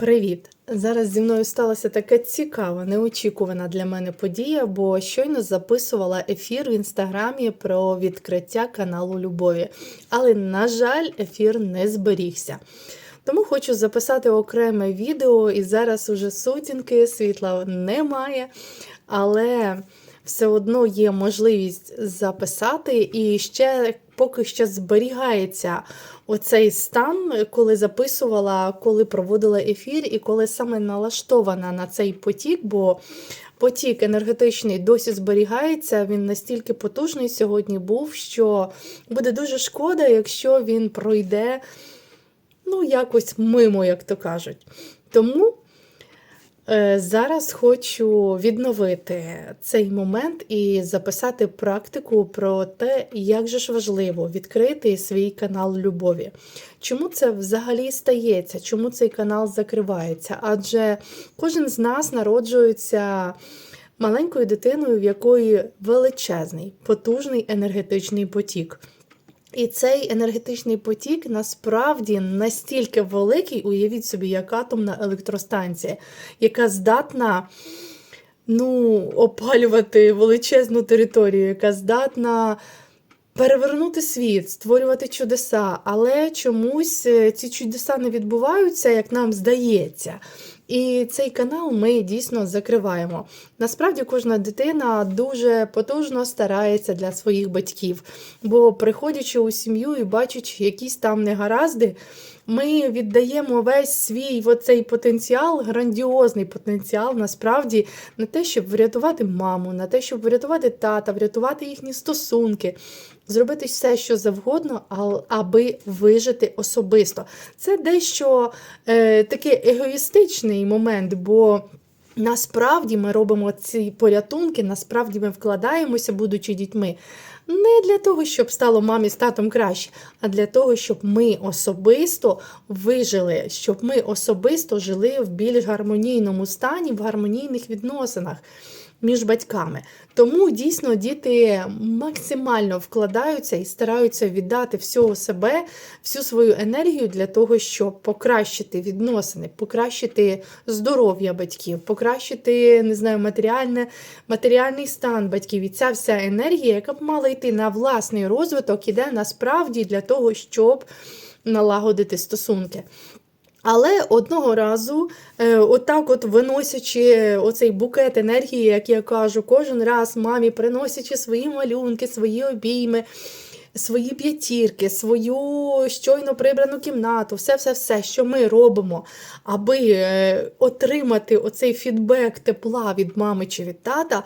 Привіт! Зараз зі мною сталася така цікава, неочікувана для мене подія, бо щойно записувала ефір в інстаграмі про відкриття каналу Любові. Але, на жаль, ефір не зберігся. Тому хочу записати окреме відео, і зараз уже сутінки, світла немає, але все одно є можливість записати і ще поки що зберігається оцей стан, коли записувала, коли проводила ефір, і коли саме налаштована на цей потік, бо потік енергетичний досі зберігається, він настільки потужний сьогодні був, що буде дуже шкода, якщо він пройде ну, якось мимо, як то кажуть. Тому. Е, Зараз хочу відновити цей момент і записати практику про те, як же ж важливо відкрити свій канал любові. Чому це взагалі стається? Чому цей канал закривається? Адже кожен з нас народжується маленькою дитиною, в якої величезний, потужний енергетичний потік. І цей енергетичний потік насправді настільки великий, уявіть собі, як атомна електростанція, яка здатна ну, опалювати величезну територію, яка здатна перевернути світ, створювати чудеса. Але чомусь е, ці чудеса не відбуваються, як нам здається. І цей канал ми дійсно закриваємо. Насправді кожна дитина дуже потужно старається для своїх батьків, бо приходячи у сім'ю і бачачи якісь там негаразди, ми віддаємо весь свій оцей потенціал, грандіозний потенціал, насправді, на те, щоб врятувати маму, на те, щоб врятувати тата, врятувати їхні стосунки. Зробити все, що завгодно, аби вижити особисто. Це дещо е, такий егоїстичний момент, бо насправді ми робимо ці порятунки, насправді ми вкладаємося, будучи дітьми. Не для того, щоб стало мамі з татом краще, а для того, щоб ми особисто вижили, щоб ми особисто жили в більш гармонійному стані, в гармонійних відносинах між батьками. Тому дійсно діти максимально вкладаються і стараються віддати всього себе, всю свою енергію для того, щоб покращити відносини, покращити здоров'я батьків, покращити не знаю, матеріальне, матеріальний стан батьків. І ця вся енергія, яка б мала йти на власний розвиток, іде насправді для того, щоб налагодити стосунки. Але одного разу, е, отак, от виносячи оцей букет енергії, як я кажу, кожен раз мамі приносячи свої малюнки, свої обійми, свої п'ятірки, свою щойно прибрану кімнату, все-все-все, що ми робимо, аби е, отримати оцей фідбек тепла від мами чи від тата.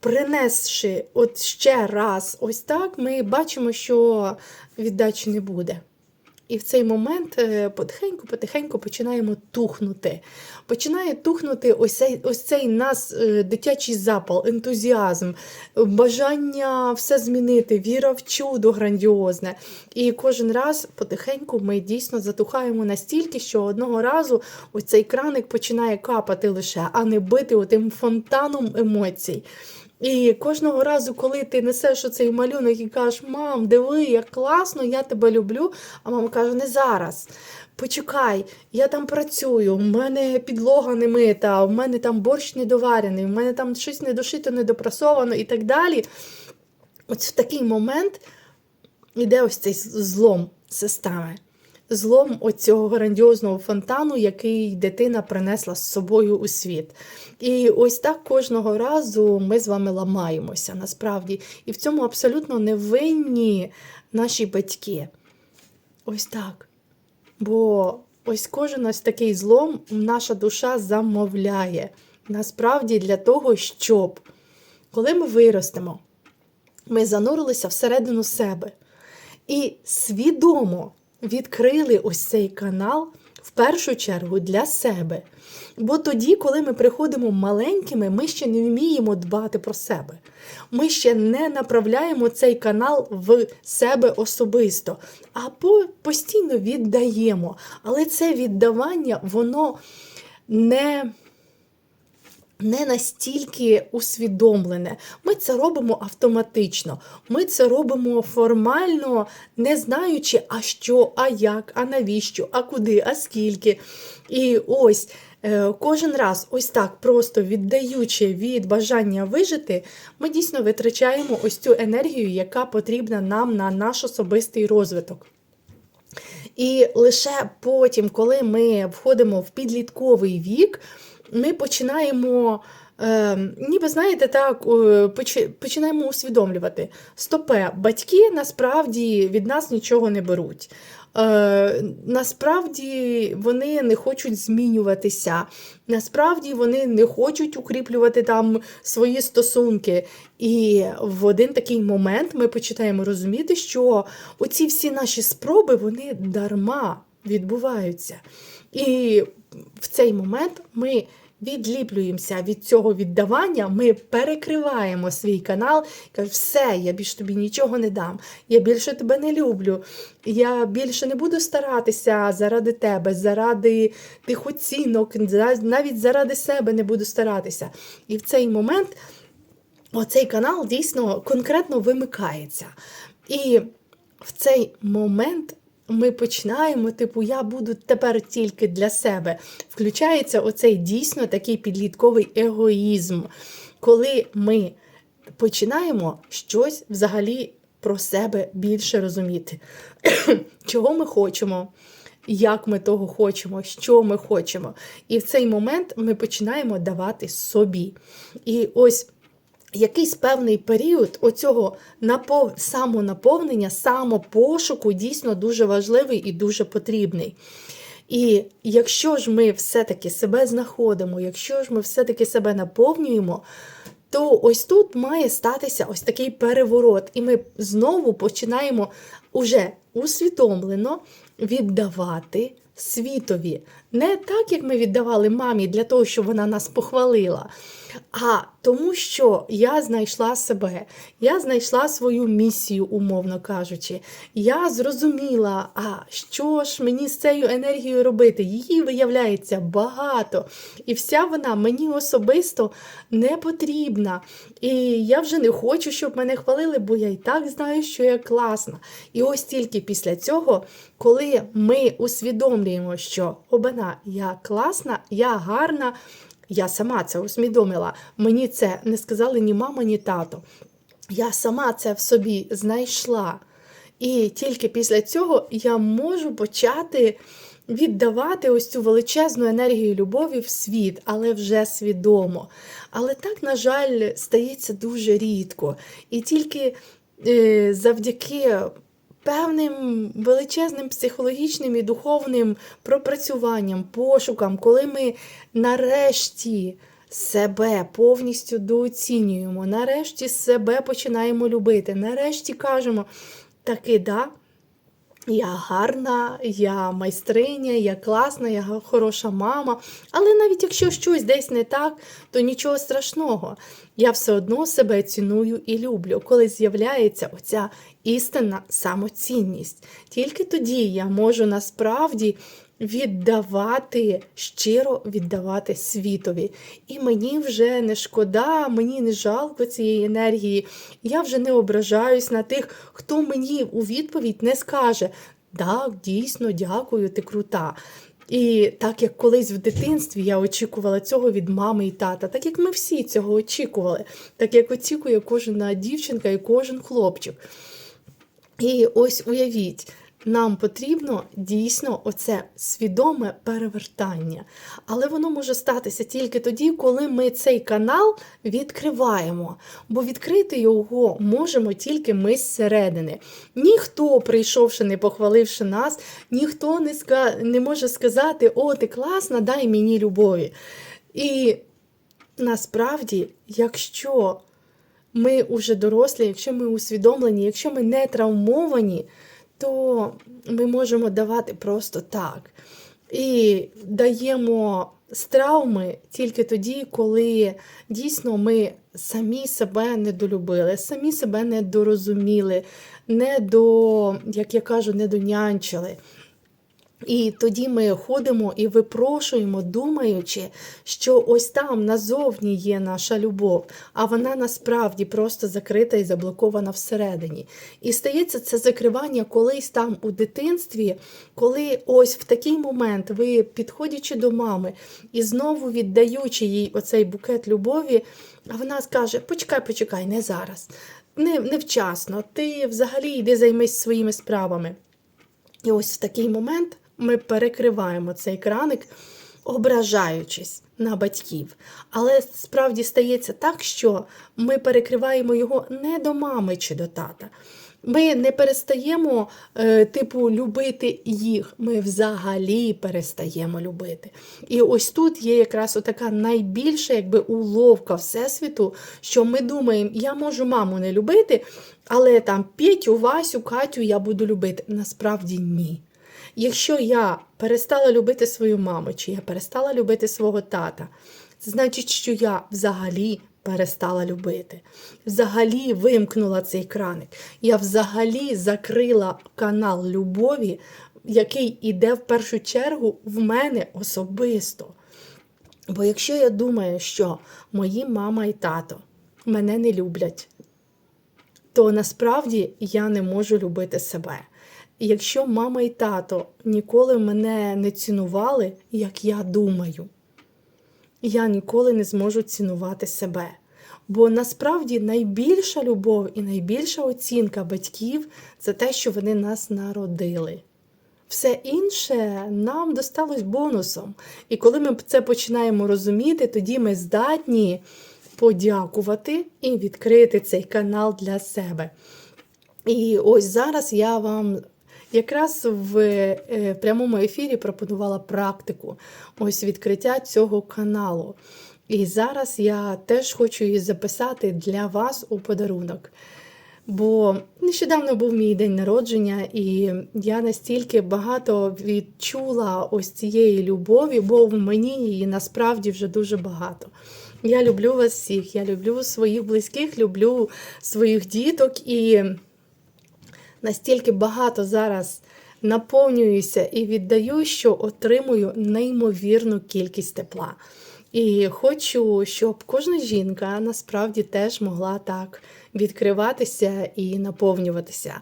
Принесши от ще раз ось так, ми бачимо, що віддачі не буде. І в цей момент потихеньку-потихеньку починаємо тухнути. Починає тухнути ось цей, ось цей нас е, дитячий запал, ентузіазм, бажання все змінити, віра в чудо грандіозне. І кожен раз потихеньку ми дійсно затухаємо настільки, що одного разу ось цей краник починає капати лише, а не бити отим фонтаном емоцій. І кожного разу, коли ти несеш оцей малюнок і кажеш, мам, диви, як класно, я тебе люблю. А мама каже, не зараз. Почекай, я там працюю, в мене підлога не мита, в мене там борщ недоварений, в мене там щось недошито, недопрасовано і так далі. Ось в такий момент іде ось цей злом системи злом оцього грандіозного фонтану, який дитина принесла з собою у світ. І ось так кожного разу ми з вами ламаємося насправді. І в цьому абсолютно не винні наші батьки. Ось так. Бо ось кожен ось такий злом наша душа замовляє. Насправді для того, щоб, коли ми виростемо, ми занурилися всередину себе. І свідомо відкрили ось цей канал в першу чергу для себе. Бо тоді, коли ми приходимо маленькими, ми ще не вміємо дбати про себе. Ми ще не направляємо цей канал в себе особисто, а постійно віддаємо. Але це віддавання, воно не не настільки усвідомлене. Ми це робимо автоматично. Ми це робимо формально, не знаючи, а що, а як, а навіщо, а куди, а скільки. І ось. е, Кожен раз, ось так, просто віддаючи від бажання вижити, ми дійсно витрачаємо ось цю енергію, яка потрібна нам на наш особистий розвиток. І лише потім, коли ми входимо в підлітковий вік, ми починаємо, е, ніби знаєте, так, е, починаємо усвідомлювати, стопе, батьки насправді від нас нічого не беруть. Е, насправді вони не хочуть змінюватися, насправді вони не хочуть укріплювати там свої стосунки. І в один такий момент ми починаємо розуміти, що оці всі наші спроби вони дарма відбуваються. І в цей момент ми відліплюємося від цього віддавання, ми перекриваємо свій канал кажемо, все, я більше тобі нічого не дам, я більше тебе не люблю, я більше не буду старатися заради тебе, заради тих оцінок, навіть заради себе не буду старатися. І в цей момент оцей канал дійсно конкретно вимикається. І в цей момент ми починаємо, типу, я буду тепер тільки для себе. Включається оцей дійсно такий підлітковий егоїзм, коли ми починаємо щось взагалі про себе більше розуміти, чого ми хочемо. Як ми того хочемо, що ми хочемо. І в цей момент ми починаємо давати собі. І ось якийсь певний період оцього напов... самонаповнення, самопошуку дійсно дуже важливий і дуже потрібний. І якщо ж ми все-таки себе знаходимо, якщо ж ми все-таки себе наповнюємо, то ось тут має статися ось такий переворот, і ми знову починаємо уже усвідомлено віддавати світові. Не так, як ми віддавали мамі для того, щоб вона нас похвалила, а тому, що я знайшла себе, я знайшла свою місію, умовно кажучи. Я зрозуміла, а що ж мені з цією енергією робити? Її виявляється багато. І вся вона мені особисто не потрібна. І я вже не хочу, щоб мене хвалили, бо я і так знаю, що я класна. І ось тільки після цього, коли ми усвідомлюємо, що обана, я класна, я гарна. Я сама це усвідомила. Мені це не сказали ні мама, ні тато. Я сама це в собі знайшла. І тільки після цього я можу почати віддавати ось цю величезну енергію любові в світ, але вже свідомо. Але так, на жаль, стається дуже рідко. І тільки е, завдяки певним величезним психологічним і духовним пропрацюванням, пошукам, коли ми нарешті себе повністю дооцінюємо, нарешті себе починаємо любити, нарешті кажемо, таки да. Я гарна, я майстриня, я класна, я хороша мама. Але навіть якщо щось десь не так, то нічого страшного. Я все одно себе ціную і люблю, коли з'являється оця істинна самоцінність. Тільки тоді я можу насправді віддавати, щиро віддавати світові. І мені вже не шкода, мені не жалко цієї енергії. Я вже не ображаюсь на тих, хто мені у відповідь не скаже: так, дійсно, дякую, ти крута. І так як колись в дитинстві я очікувала цього від мами і тата, так як ми всі цього очікували, так як очікує кожна дівчинка і кожен хлопчик. І ось уявіть, нам потрібно дійсно оце свідоме перевертання. Але воно може статися тільки тоді, коли ми цей канал відкриваємо. Бо відкрити його можемо тільки ми зсередини. Ніхто, прийшовши, не похваливши нас, ніхто не, ска... не може сказати: О, ти класна, дай мені любові. І насправді, якщо ми вже дорослі, якщо ми усвідомлені, якщо ми не травмовані, то ми можемо давати просто так. І даємо з травми тільки тоді, коли дійсно ми самі себе недолюбили, самі себе недорозуміли, не до, як я кажу, недонянчили. І тоді ми ходимо і випрошуємо, думаючи, що ось там назовні є наша любов, а вона насправді просто закрита і заблокована всередині. І стається це закривання колись там у дитинстві, коли ось в такий момент ви, підходячи до мами і знову віддаючи їй оцей букет любові, а вона скаже: Почекай, почекай, не зараз, не, невчасно, ти взагалі йди займись своїми справами. І ось в такий момент ми перекриваємо цей краник, ображаючись на батьків. Але справді стається так, що ми перекриваємо його не до мами чи до тата. Ми не перестаємо, е, типу, любити їх. Ми взагалі перестаємо любити. І ось тут є якраз така найбільша якби, уловка Всесвіту, що ми думаємо, я можу маму не любити, але там Петю, Васю, Катю я буду любити. Насправді ні. Якщо я перестала любити свою маму, чи я перестала любити свого тата, значить, що я взагалі перестала любити. Взагалі вимкнула цей краник. Я взагалі закрила канал любові, який іде в першу чергу в мене особисто. Бо якщо я думаю, що мої мама і тато мене не люблять, то насправді я не можу любити себе. Якщо мама і тато ніколи мене не цінували, як я думаю, я ніколи не зможу цінувати себе. Бо насправді найбільша любов і найбільша оцінка батьків це те, що вони нас народили. Все інше нам досталось бонусом. І коли ми це починаємо розуміти, тоді ми здатні подякувати і відкрити цей канал для себе. І ось зараз я вам якраз в е, прямому ефірі пропонувала практику ось відкриття цього каналу. І зараз я теж хочу її записати для вас у подарунок. Бо нещодавно був мій день народження, і я настільки багато відчула ось цієї любові, бо в мені її насправді вже дуже багато. Я люблю вас всіх, я люблю своїх близьких, люблю своїх діток і настільки багато зараз наповнююся і віддаю, що отримую неймовірну кількість тепла. І хочу, щоб кожна жінка насправді теж могла так відкриватися і наповнюватися.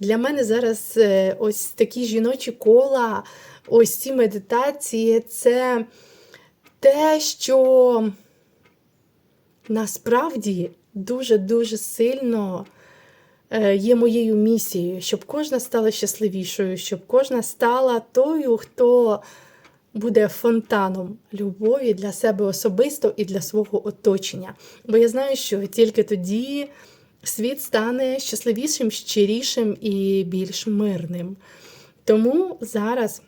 Для мене зараз е, ось такі жіночі кола, ось ці медитації це те, що насправді дуже-дуже сильно є моєю місією, щоб кожна стала щасливішою, щоб кожна стала тою, хто буде фонтаном любові для себе особисто і для свого оточення. Бо я знаю, що тільки тоді світ стане щасливішим, щирішим і більш мирним. Тому зараз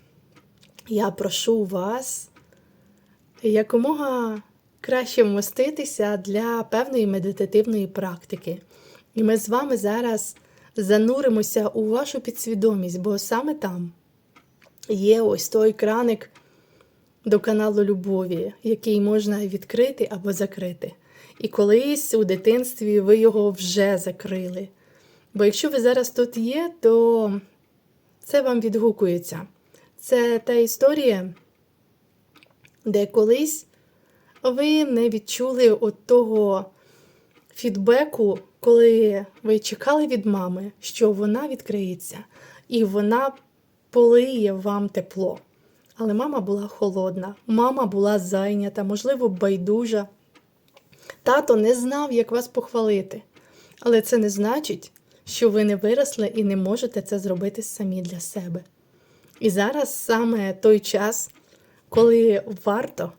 я прошу вас якомога краще вмоститися для певної медитативної практики. І ми з вами зараз зануримося у вашу підсвідомість, бо саме там є ось той краник до каналу любові, який можна відкрити або закрити. І колись у дитинстві ви його вже закрили. Бо якщо ви зараз тут є, то це вам відгукується. Це та історія, де колись ви не відчули от того фідбеку, коли ви чекали від мами, що вона відкриється, і вона полиє вам тепло. Але мама була холодна, мама була зайнята, можливо, байдужа. Тато не знав, як вас похвалити. Але це не значить, що ви не виросли і не можете це зробити самі для себе. І зараз саме той час, коли варто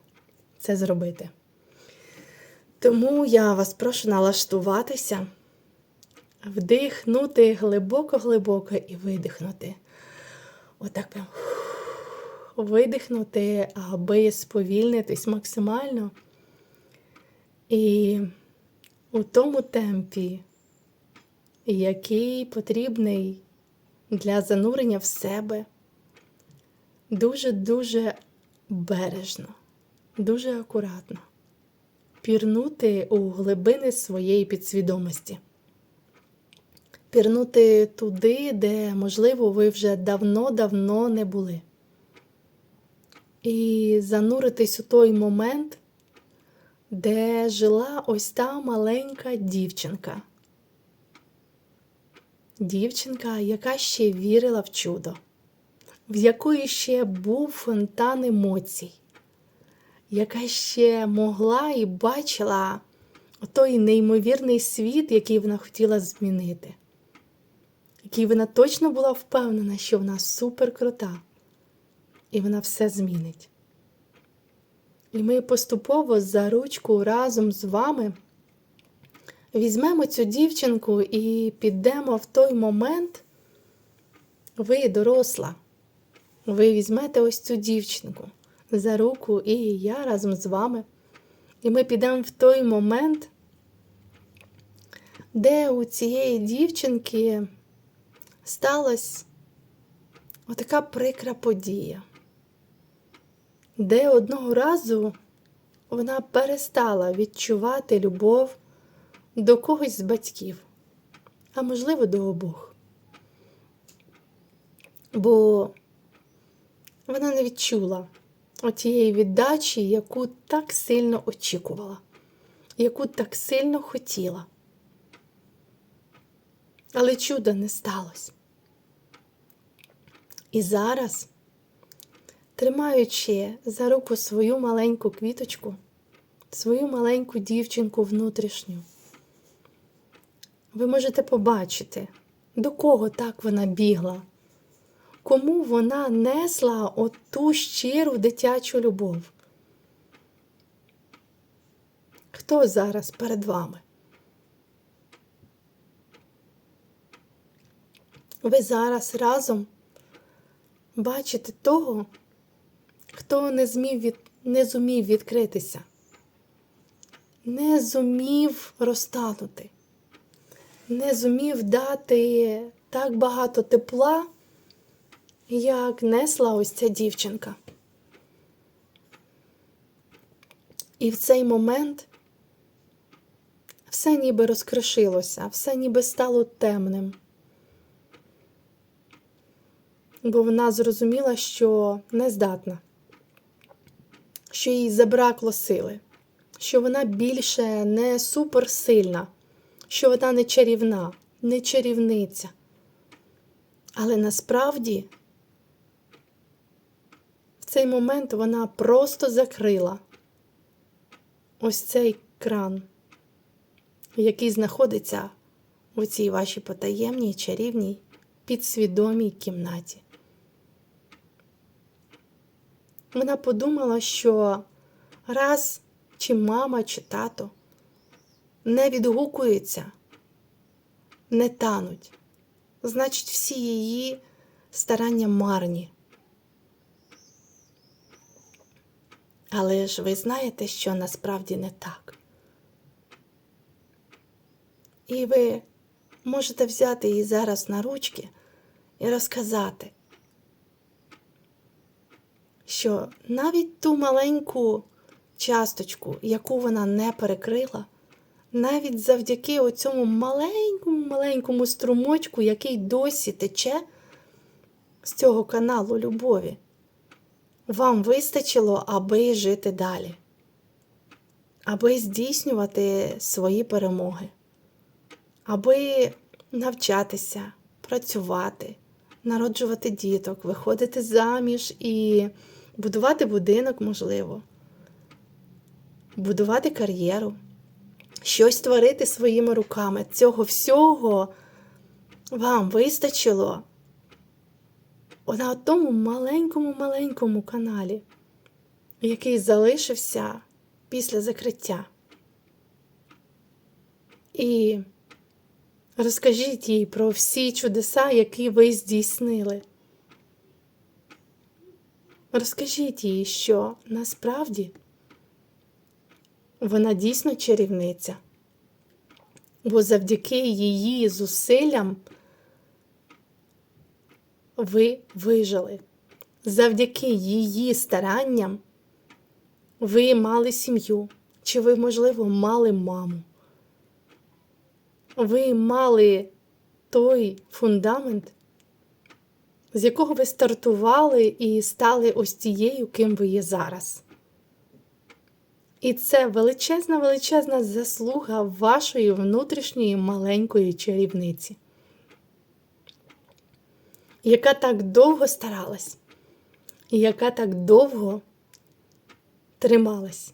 це зробити. Тому я вас прошу налаштуватися, вдихнути глибоко-глибоко і видихнути. Отак прям видихнути, аби сповільнитись максимально. І у тому темпі, який потрібний для занурення в себе, дуже-дуже бережно, дуже акуратно пірнути у глибини своєї підсвідомості. Пірнути туди, де, можливо, ви вже давно-давно не були. і зануритись у той момент, де жила ось та маленька дівчинка. Дівчинка, яка ще вірила в чудо, в якої ще був фонтан емоцій, яка ще могла і бачила той неймовірний світ, який вона хотіла змінити, який вона точно була впевнена, що вона супер крута, і вона все змінить. І ми поступово за ручку разом з вами візьмемо цю дівчинку і підемо в той момент, ви доросла, ви візьмете ось цю дівчинку за руку, і я разом з вами. І ми підемо в той момент, де у цієї дівчинки сталася отака прикра подія, де одного разу вона перестала відчувати любов до когось з батьків, а можливо, до обох. Бо вона не відчула отієї віддачі, яку так сильно очікувала, яку так сильно хотіла. Але чуда не сталося. І зараз, тримаючи за руку свою маленьку квіточку, свою маленьку дівчинку внутрішню, ви можете побачити, до кого так вона бігла, кому вона несла оту щиру дитячу любов. Хто зараз перед вами? Ви зараз разом бачите того, хто не змів від... не зумів відкритися, не зумів розтанути, не зумів дати так багато тепла, як несла ось ця дівчинка. І в цей момент все ніби розкришилося, все ніби стало темним. Бо вона зрозуміла, що не здатна, що їй забракло сили, що вона більше не суперсильна, що вона не чарівна, не чарівниця. Але насправді цей момент вона просто закрила ось цей кран, який знаходиться у цій вашій потаємній чарівній підсвідомій кімнаті. Вона подумала, що раз чи мама, чи тато не відгукуються, не тануть, значить, всі її старання марні. Але ж ви знаєте, що насправді не так. І ви можете взяти її зараз на ручки і розказати, що навіть ту маленьку часточку, яку вона не перекрила, навіть завдяки оцьому маленькому маленькому струмочку, який досі тече з цього каналу любові, вам вистачило, аби жити далі, аби здійснювати свої перемоги, аби навчатися, працювати, народжувати діток, виходити заміж і будувати будинок, можливо, будувати кар'єру, щось творити своїми руками. Цього всього вам вистачило на тому маленькому-маленькому каналі, який залишився після закриття. І розкажіть їй про всі чудеса, які ви здійснили. Розкажіть їй, що насправді вона дійсно чарівниця, бо завдяки її зусиллям ви вижили. Завдяки її старанням ви мали сім'ю, чи ви, можливо, мали маму. Ви мали той фундамент, з якого ви стартували і стали ось тією, ким ви є зараз. І це величезна, величезна заслуга вашої внутрішньої маленької чарівниці, яка так довго старалась, і яка так довго трималась,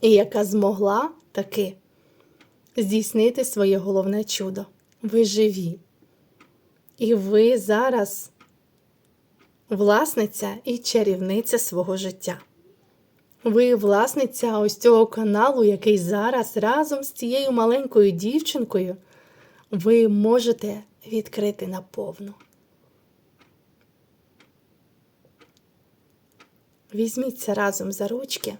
і яка змогла таки здійснити своє головне чудо. Ви живі. І ви зараз власниця і чарівниця свого життя. Ви власниця ось цього каналу, який зараз разом з цією маленькою дівчинкою ви можете відкрити наповну. Візьміться разом за ручки,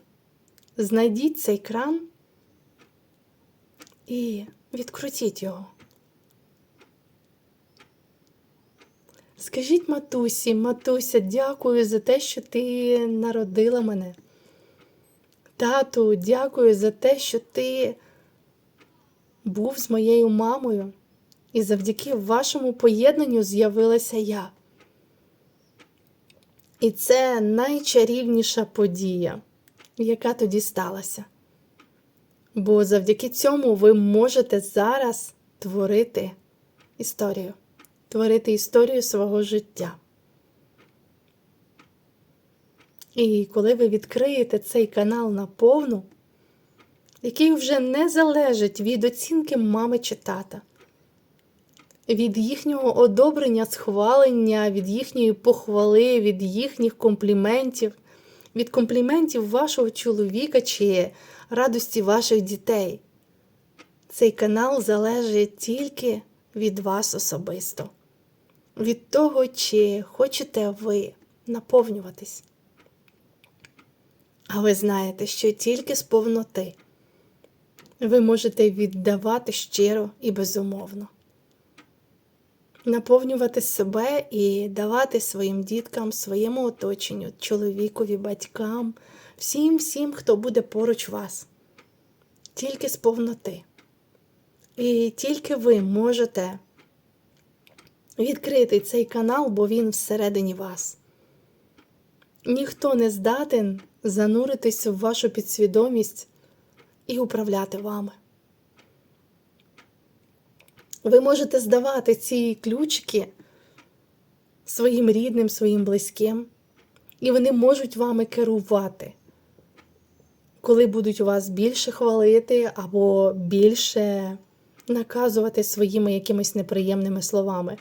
знайдіть цей кран і відкрутіть його. Скажіть матусі, матуся, дякую за те, що ти народила мене. Тату, дякую за те, що ти був з моєю мамою, і завдяки вашому поєднанню з'явилася я. І це найчарівніша подія, яка тоді сталася. Бо завдяки цьому ви можете зараз творити історію, творити історію свого життя. І коли ви відкриєте цей канал наповну, який вже не залежить від оцінки мами чи тата, від їхнього одобрення, схвалення, від їхньої похвали, від їхніх компліментів, від компліментів вашого чоловіка чи радості ваших дітей. Цей канал залежить тільки від вас особисто, від того, чи хочете ви наповнюватись. А ви знаєте, що тільки з повноти ви можете віддавати щиро і безумовно, наповнювати себе і давати своїм діткам, своєму оточенню, чоловікові, батькам, всім, всім, хто буде поруч вас. Тільки з повноти. І тільки ви можете відкрити цей канал, бо він всередині вас. Ніхто не здатен зануритись в вашу підсвідомість і управляти вами. Ви можете здавати ці ключики своїм рідним, своїм близьким, і вони можуть вами керувати, коли будуть вас більше хвалити або більше наказувати своїми якимись неприємними словами.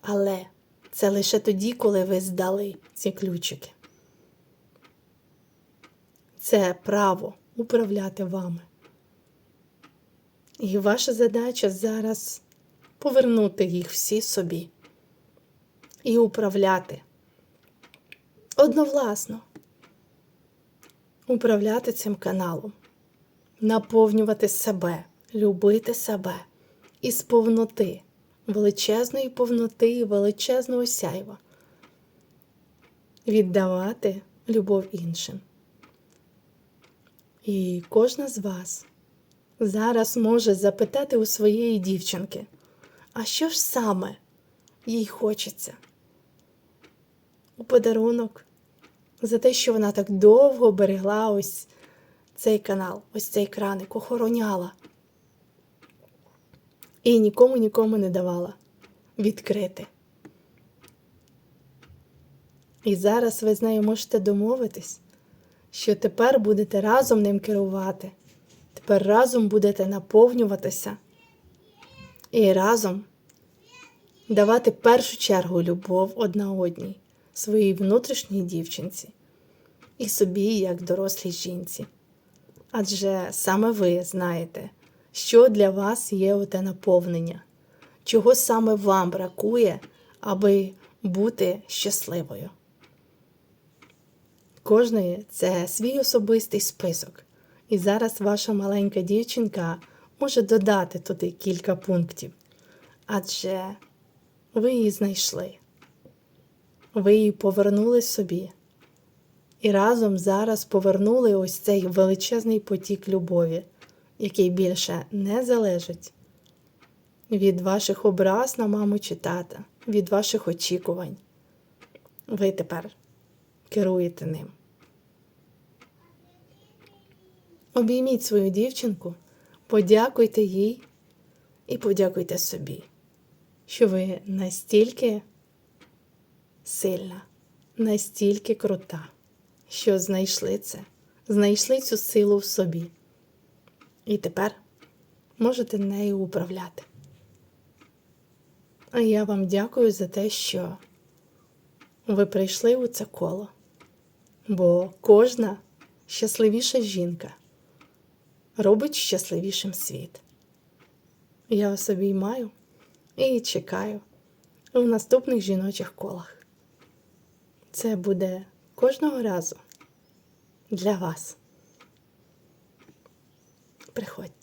Але це лише тоді, коли ви здали ці ключики. Це право управляти вами. І ваша задача зараз повернути їх всі собі і управляти. Одновласно, управляти цим каналом, наповнювати себе, любити себе із повноти, величезної повноти і величезного сяйва, віддавати любов іншим. І кожна з вас зараз може запитати у своєї дівчинки, а що ж саме їй хочеться? У подарунок за те, що вона так довго берегла ось цей канал, ось цей краник, охороняла. І нікому нікому не давала відкрити. І зараз ви з нею можете домовитись що тепер будете разом ним керувати, тепер разом будете наповнюватися і разом давати першу чергу любов одна одній, своїй внутрішній дівчинці і собі, як дорослій жінці. Адже саме ви знаєте, що для вас є оте наповнення, чого саме вам бракує, аби бути щасливою кожної це свій особистий список. І зараз ваша маленька дівчинка може додати туди кілька пунктів. Адже ви її знайшли, ви її повернули собі. І разом зараз повернули ось цей величезний потік любові, який більше не залежить від ваших образ на маму чи тата, від ваших очікувань. Ви тепер керуєте ним. Обійміть свою дівчинку, подякуйте їй і подякуйте собі, що ви настільки сильна, настільки крута, що знайшли це, знайшли цю силу в собі. І тепер можете нею управляти. А я вам дякую за те, що ви прийшли у це коло, бо кожна щасливіша жінка робить щасливішим світ. Я вас обіймаю і чекаю в наступних жіночих колах. Це буде кожного разу для вас. Приходьте.